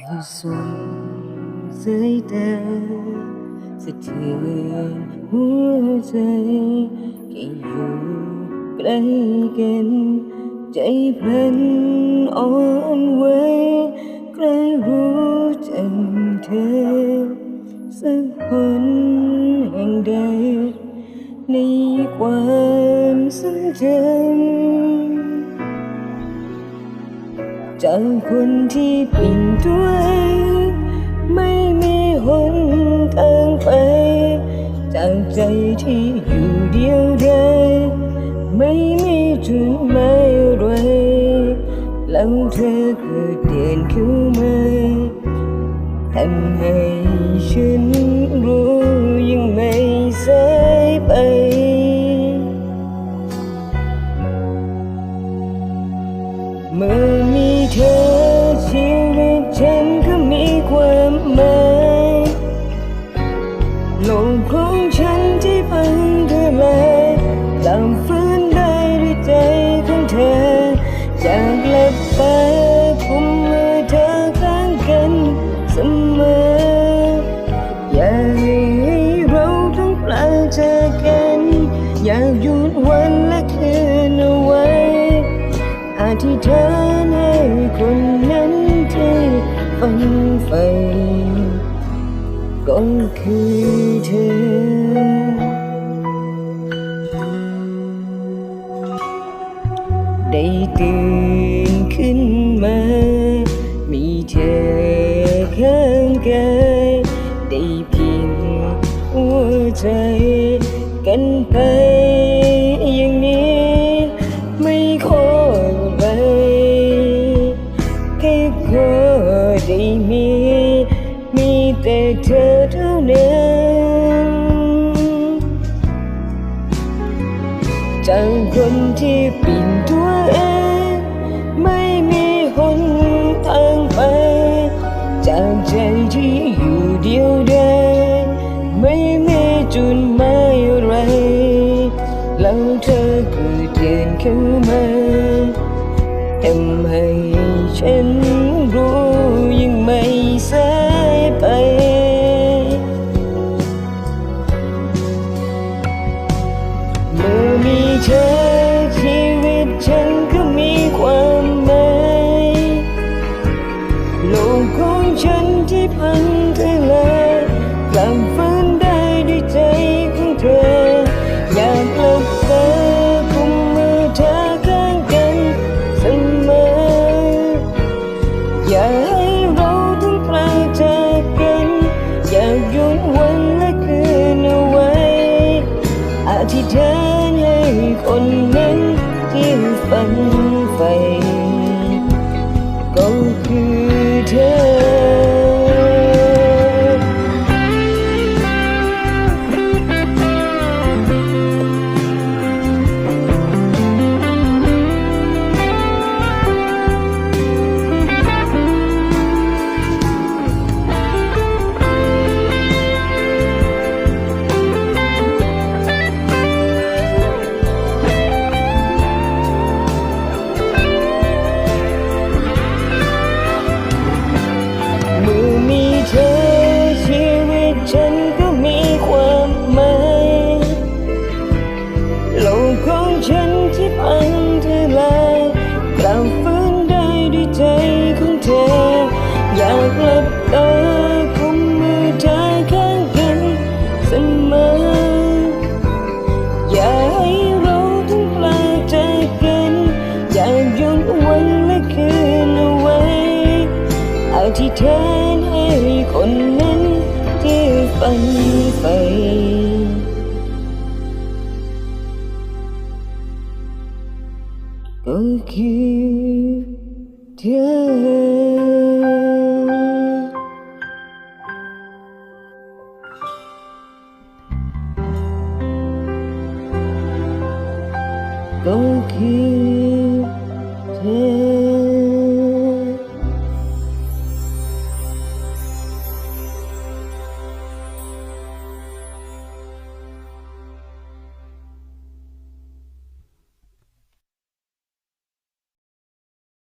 ที่ส่งสายตาสะเทือนหัวใจแค่อยู่ใกล้กันใจเพลันอ่อนไหวใกล้รู้จักเธอ สักคนแห่งใดในความทรงจ จากคนที่ปิ่นตัวเองไม่มีหนทางไป จากใจที่อยู่เดียวดายไม่มีจุดหมายอะไรแล้วเธอก็เดินเข้ามาทำให้ฉันรู้ยังไม่สายไป เมื่อมีเธอชีวิตฉันก็มีความหมายโลกของฉันที่พังทลายกลับฟื้นได้ด้วยใจของเธออยากหลับตากุมมือเธอข้างกันเสมออยากให้เราต้องกลาจากกัน อยากหยุดวันและคืน อธิษฐานให้คนนั้นที่ฝันใฝ่ก็คือเธอได้ตื่นขึ้นมา มีเธอข้างกายได้เพียงหัวใจกันไป แต่เธอเท่านั้นจากคนที่ปิ่นตัวเอง ไม่มีหนทางไป จากใจที่อยู่เดียวดายไม่มีจุดหมายอะไร แล้วเธอก็เดินเข้ามาทำให้ฉัน เธอชีวิตฉันก็มีความหมายโลกของฉันที่พังทลายกลับฟื้นได้ด้วยใจของเธอ อยากหลับตากุมมือเธอข้างกันเสมออย่าให้เราต้องพลาจากกัน อยากหยุดวันและคืนเอาไว้อธิษฐานให้ คนนั้นที่ฝัน ของฉันที่พังทลายกลับฟื้นได้ด้วยใจของเธอ อยากหลับตากุมมือเธอข้างกันเสมออย่าให้เราต้งพลาดจกันอยากหยุดวันและคืนเอาไว้อธิษฐานให้คนนั้นที่ฝันใฝ่ Donc il te...